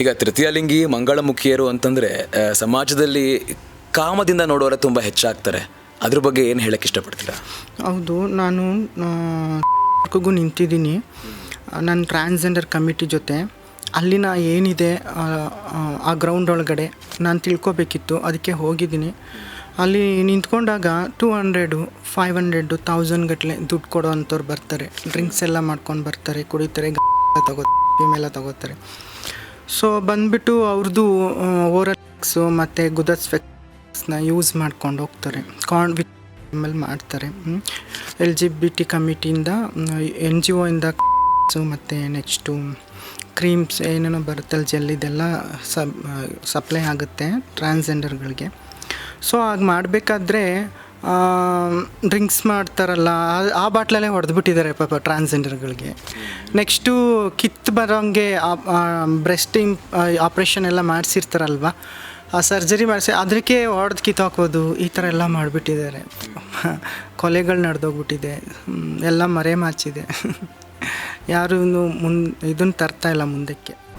ಈಗ ತೃತೀಯಲಿಂಗಿ ಮಂಗಳಮುಖಿಯರು ಅಂತಂದರೆ ಸಮಾಜದಲ್ಲಿ ಕಾಮದಿಂದ ನೋಡೋರೆ ತುಂಬ ಹೆಚ್ಚಾಗ್ತಾರೆ. ಅದ್ರ ಬಗ್ಗೆ ಏನು ಹೇಳಕ್ಕೆ ಇಷ್ಟಪಡ್ತೀರಾ? ಹೌದು ನಾನು ನಿಂತಿದ್ದೀನಿ. ನನ್ನ ಟ್ರಾನ್ಸ್ಜೆಂಡರ್ ಕಮಿಟಿ ಜೊತೆ. ಅಲ್ಲಿನ ಏನಿದೆ ಆ, ಗ್ರೌಂಡ್ ಒಳಗಡೆ ನಾನು ತಿಳ್ಕೊಬೇಕಿತ್ತು ಅದಕ್ಕೆ ಹೋಗಿದ್ದೀನಿ. ಅಲ್ಲಿ ನಿಂತ್ಕೊಂಡಾಗ two hundred five hundred thousand ಗಟ್ಟಲೆ ದುಡ್ಡು ಕೊಡೋ ಅಂಥವ್ರು ಬರ್ತಾರೆ. ಡ್ರಿಂಕ್ಸ್ ಎಲ್ಲ ಮಾಡ್ಕೊಂಡು ಬರ್ತಾರೆ ಕುಡಿತಾರೆ ತಗೋ ಫಿಮೇಲ ತಗೋತಾರೆ. ಸೊ ಬಂದ್ಬಿಟ್ಟು ಅವ್ರದ್ದು ಓರಕ್ಸು ಮತ್ತು ಗುದಸ್ಫೆಕ್ಸ್ನ ಯೂಸ್ ಮಾಡ್ಕೊಂಡು ಹೋಗ್ತಾರೆ. ಕಾನ್ ಮೇಲೆ ಮಾಡ್ತಾರೆ. ಎಲ್ ಜಿ ಬಿ ಟಿ ಕಮಿಟಿಯಿಂದ ಎನ್ ಜಿ ಒಯಿಂದ ಮತ್ತು ನೆಕ್ಸ್ಟು ಕ್ರೀಮ್ಸ್ ಏನೇನೋ ಬರುತ್ತಲ್ಲ ಜೆಲ್ ಇದೆಲ್ಲ ಸಪ್ಲೈ ಆಗುತ್ತೆ ಟ್ರಾನ್ಸ್ಜೆಂಡರ್ಗಳಿಗೆ ಸೊ ಹಾಗೆ ಮಾಡಬೇಕಾದ್ರೆ ಡ್ರಿಂಕ್ಸ್ ಮಾಡ್ತಾರಲ್ಲ, ಆ- ಬಾಟ್ಲಲ್ಲೇ ಹೊಡೆದು ಬಿಟ್ಟಿದ್ದಾರೆ ಪಾಪ ಟ್ರಾನ್ಸ್ಜೆಂಡರ್ಗಳಿಗೆ ನೆಕ್ಸ್ಟು ಕಿತ್ತು ಬರೋಂಗೆ ಬ್ರೆಸ್ಟ್ ಇಂ ಆಪ್ರೇಷನ್ ಎಲ್ಲ ಮಾಡಿಸಿರ್ತಾರಲ್ವ? ಆ ಸರ್ಜರಿ ಮಾಡಿಸಿ ಅದಕ್ಕೆ ಹೊಡೆದು ಕಿತ್ತಾಕೋದು ಈ ಥರ ಎಲ್ಲ ಮಾಡಿಬಿಟ್ಟಿದ್ದಾರೆ. ಕೊಲೆಗಳು ನಡೆದೋಗ್ಬಿಟ್ಟಿದೆ. ಎಲ್ಲ ಮರೆ ಮಾಚಿದೆ. ಯಾರೂ ಮುನ್ ಇದನ್ನು ತರ್ತಾ ಇಲ್ಲ ಮುಂದಕ್ಕೆ.